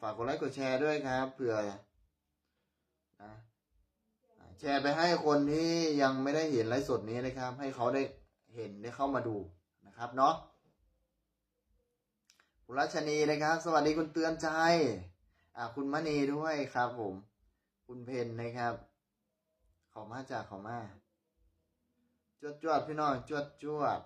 ฝากกดไลค์กดแชร์ด้วยครับเผื่อนะแชร์ไปให้คนที่ยังไม่ได้เห็นไลฟ์สดนี้นะครับ ให้เขาได้เห็นได้เข้ามาดูนะครับเนาะคุณรัชนีนะครับ สวัสดีคุณเตือนใจ อ่า คุณมณีด้วยครับผม คุณเพนนะครับขอมาจากขอมาจวดจวดพี่น้องจวดจวด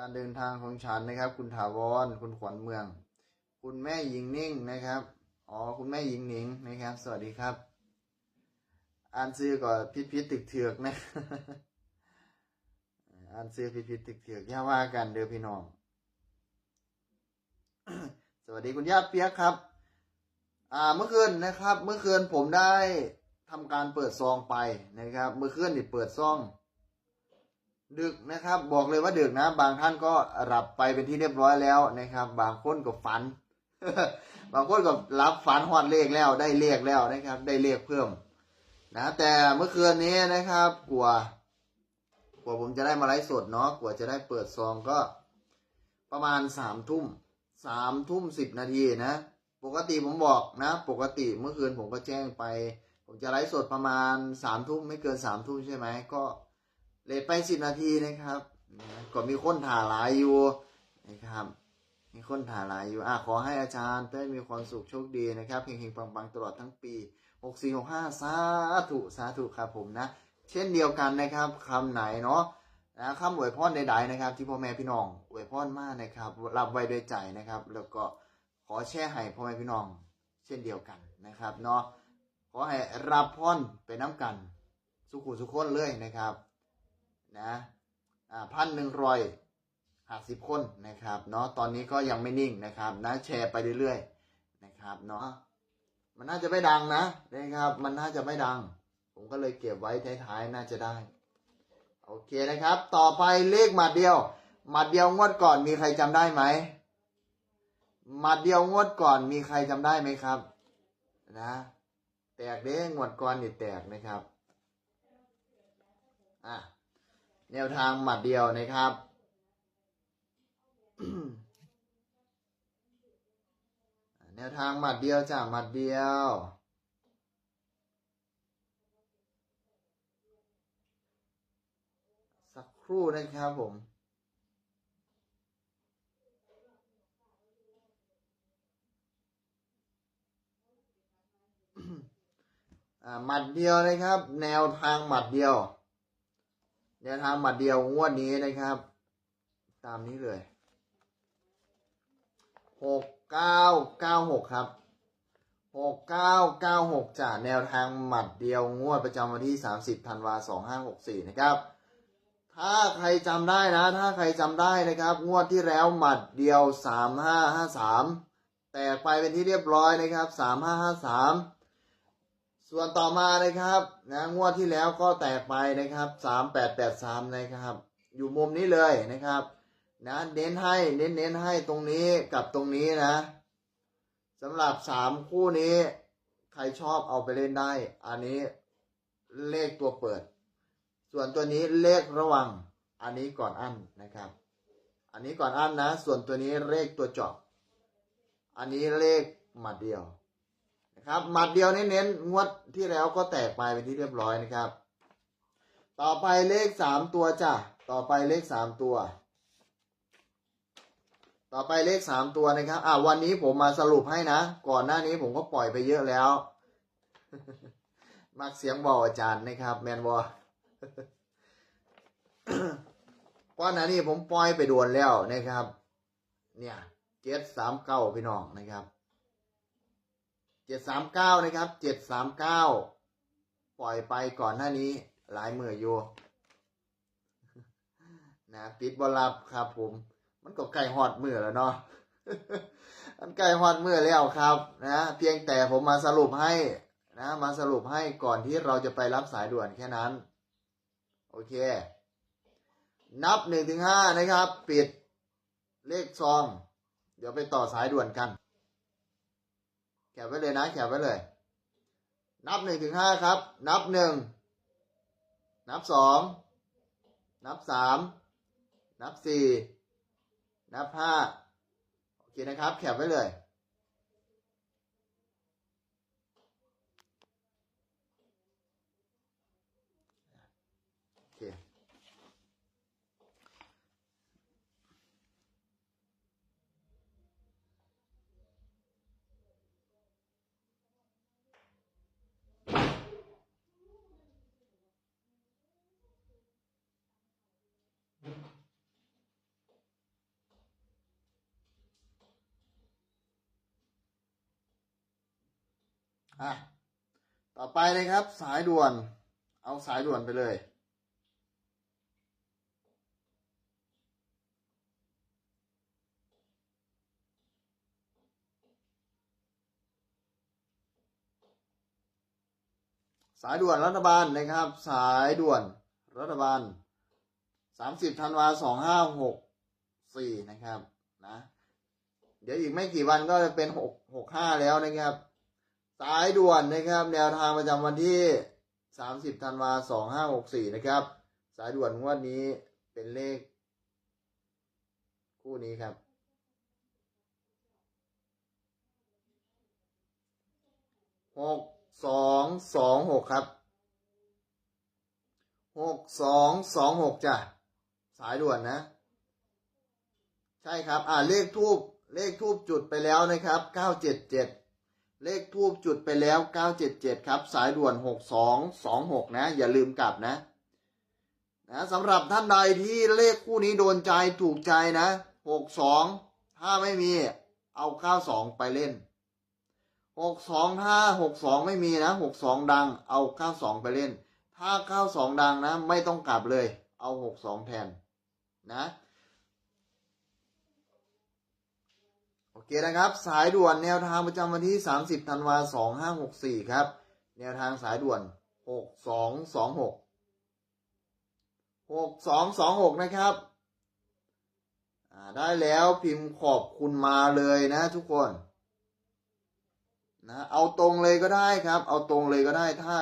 การเดินทางของฉันนะครับ คุณถาวรคุณขวัญเมือง คุณแม่หญิงนิ่งนะครับอ๋อคุณแม่หญิงหนิงนะครับ สวัสดีครับ อ่านซื้อก่อนพิษพิษตึกเถือกนะอ่านซื้อพิษพิษตึกเถือกย่าว่ากันเด้อพี่น้อง สวัสดีคุณย่าเปียกครับ อ่าเมื่อคืนนะครับ เมื่อคืนผมได้ทำการเปิดซองไปนะครับ เมื่อคืนนี่เปิดซอง ดึกนะครับบอกเลยว่าดึกนะ บางท่านก็หลับไปเป็นที่เรียบร้อยแล้วนะครับ บางคนก็ฝัน บางคนก็รับฝันฮอดเลขแล้วได้เลขแล้วนะครับ ได้เลขเพิ่ม นะ แต่เมื่อคืนนี้นะครับ กลัวกลัวผมจะได้มาไลฟ์สดเนาะกลัวจะได้เปิดซองก็ ประมาณสามทุ่มสามทุ่มสิบนาทีนะปกติผมบอกนะ ปกติเมื่อคืนผมก็แจ้งไป ผมจะไลฟ์สดประมาณสามทุ่มไม่เกินสามทุ่มใช่ไหมก็ เลทไปสิบนาทีนะครับก็มีคนถ่าหลายอยู่นะครับ มีคนถ่าหลายอยู่อะขอให้อาจารย์ได้มีความสุขโชคดีนะครับเฮงๆปังๆตลอดทั้งปีหกสี่หกห้าสาธุสาธุครับผมนะ เช่นเดียวกันนะครับคำไหนเนาะนะคำอวยพรใดๆนะครับ ที่พ่อแม่พี่น้องอวยพรมากนะครับรับไว้ด้วยใจนะครับ แล้วก็ขอแช่ให้พ่อแม่พี่น้อง เช่นเดียวกันนะครับเนาะขอให้รับพรไปน้ำกัน สุขุสุขคนเลยนะครับ นะพันหนึ่งร้อยห้าสิบคนนะครับเนาะตอนนี้ก็ยังไม่นิ่งนะครับนะแชร์ไปเรื่อยๆนะครับเนาะมันน่าจะไม่ดังนะนะครับ มันน่าจะไม่ดัง ผมก็เลยเก็บไว้ท้ายๆน่าจะได้ โอเคนะครับ ต่อไปเลขหมัดเดียวหมัดเดียวงวดก่อนมีใครจำได้ไหมหมัดเดียวงวดก่อนมีใครจำได้ไหมครับ นะ แตกเด้งวดก่อนนี่แตกนะครับอะ แนวทางหมัดเดียวนะครับแนวทางหมัดเดียวจ้ะหมัดเดียว สักครู่นะครับผมหมัดเดียวนะครับ แนวทางหมัดเดียว แนวทางหมัดเดียวงวดนี้นะครับ ตามนี้เลยหกเก้าเก้าหกครับหกเก้าเก้าหกจากแนวทางหมัดเดียวงวดประจำวันที่สามสิบธันวาสองห้าหกสี่นะครับ ถ้าใครจำได้นะ ถ้าใครจำได้นะครับ งวดที่แล้วหมัดเดียวสามห้าห้าสามแตกไปเป็นที่เรียบร้อยนะครับสามห้าห้าสาม ส่วนต่อมานะครับนะงวดที่แล้วก็แตกไปนะครับสามแปดแปดสามนะครับ อยู่มุมนี้เลยนะครับ นะเน้นให้เน้นเน้นให้ตรงนี้กับตรงนี้นะสำหรับสามคู่นี้ ใครชอบเอาไปเล่นได้ อันนี้เลขตัวเปิด ส่วนตัวนี้เลขระวัง อันนี้ก่อนอั้นนะครับ อันนี้ก่อนอั้นนะ ส่วนตัวนี้เลขตัวเจาะอันนี้เลขหมัดเดียว ครับหมัดเดียวเน้นๆงวดที่แล้วก็แตกไปเป็นที่เรียบร้อยนะครับ ต่อไปเลขสามตัวจ้ะต่อไปเลขสามตัว ต่อไปเลขสามตัวนะครับอ่าวันนี้ผมมาสรุปให้นะ ก่อนหน้านี้ผมก็ปล่อยไปเยอะแล้ว มักเสียงบอกอาจารย์นะครับ แมนบอก่อนหน้านี้ผมปล่อยไปด่วนแล้วนะครับ เนี่ยเจ็ดสามเก้าพี่น้องนะครับ เจ็ดสามเก้านะครับเจ็ดสามเก้าปล่อยไปก่อนหน้านี้หลายมืออยู่นะปิดบอลับครับผม มันก็ใกล้ฮอดมือแล้วเนาะมันใกล้ฮอดมือแล้วครับนะเพียงแต่ผมมาสรุปให้นะมาสรุปให้ก่อนที่เราจะไปรับสายด่วนแค่นั้น โอเค นับหนึ่งถึงห้านะครับ ปิดเลขซอง เดี๋ยวไปต่อสายด่วนกัน ปไว้เลยนะแคปไว้เลย นับหนึ่งถึงห้าครับ นับหนึ่งนับสองนับสามนับสี่นับห้าโอเคนะครับ แคปไว้เลย อะต่อไปเลยครับ สายด่วน เอาสายด่วนไปเลย สายด่วนรัฐบาลนะครับ สายด่วนรัฐบาลสามสิบธันวาสองห้าหกสี่นะครับนะเดี๋ยวอีกไม่กี่วันก็จะเป็นหกหกห้าแล้วนะครับ สายด่วนนะครับ แนวทางประจำวันที่สามสิบธันวาสองห้าหกสี่นะครับ สายด่วนงวดนี้เป็นเลข คู่นี้ครับ หกสองสองหกครับ หกสองสองหกจ้ะ สายด่วนนะ ใช่ครับ อ่าเลขทูบเลขทูบจุดไปแล้วนะครับเก้าเจ็ดเจ็ด เลขทูบจุดไปแล้วเก้าเจ็ดเจ็ดครับ สายด่วนหกสองสองหกนะ อย่าลืมกลับนะ นะสำหรับท่านใดที่เลขคู่นี้โดนใจถูกใจนะหกสองถ้าไม่มี เอาเก้าสองไปเล่นหกสองถ้าหกสองไม่มีนะหกสองดัง เอาเก้าสองไปเล่น ถ้าเก้าสองดังนะ ไม่ต้องกลับเลย เอาหกสองแทน นะ โอ เคนะครับสายด่วนแนวทางประจำวันที่ 30ธันวา2564ครับ แนวทางสายด่วน6226 6226นะครับได้แล้วพิมพ์ขอบคุณมาเลยนะทุกคนนะเอาตรงเลยก็ได้ครับ เอาตรงเลยก็ได้ถ้า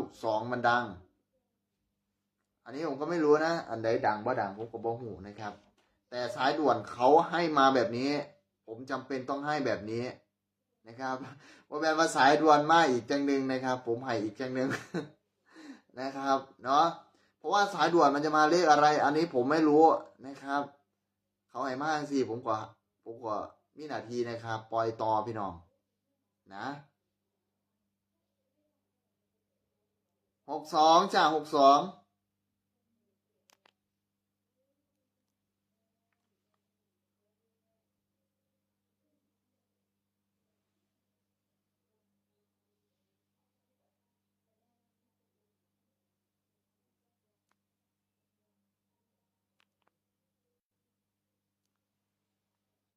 92มันดัง อันนี้ผมก็ไม่รู้นะ อันใดดังบ่ดังผมก็บ่หูนะครับ แต่สายด่วนเขาให้มาแบบนี้ ผมจำเป็นต้องให้แบบนี้นะครับว่าแบบว่าสายด่วนมาอีกจังหนึ่งนะครับ ผมให้อีกจังหนึ่งนะครับเนาะเพราะว่าสายด่วนมันจะมาเลขอะไร อันนี้ผมไม่รู้นะครับ เขาให้มากสิผมก็ผมก็มีนาทีนะครับ ปล่อยต่อพี่น้องนะหกสองจ้าหกสอง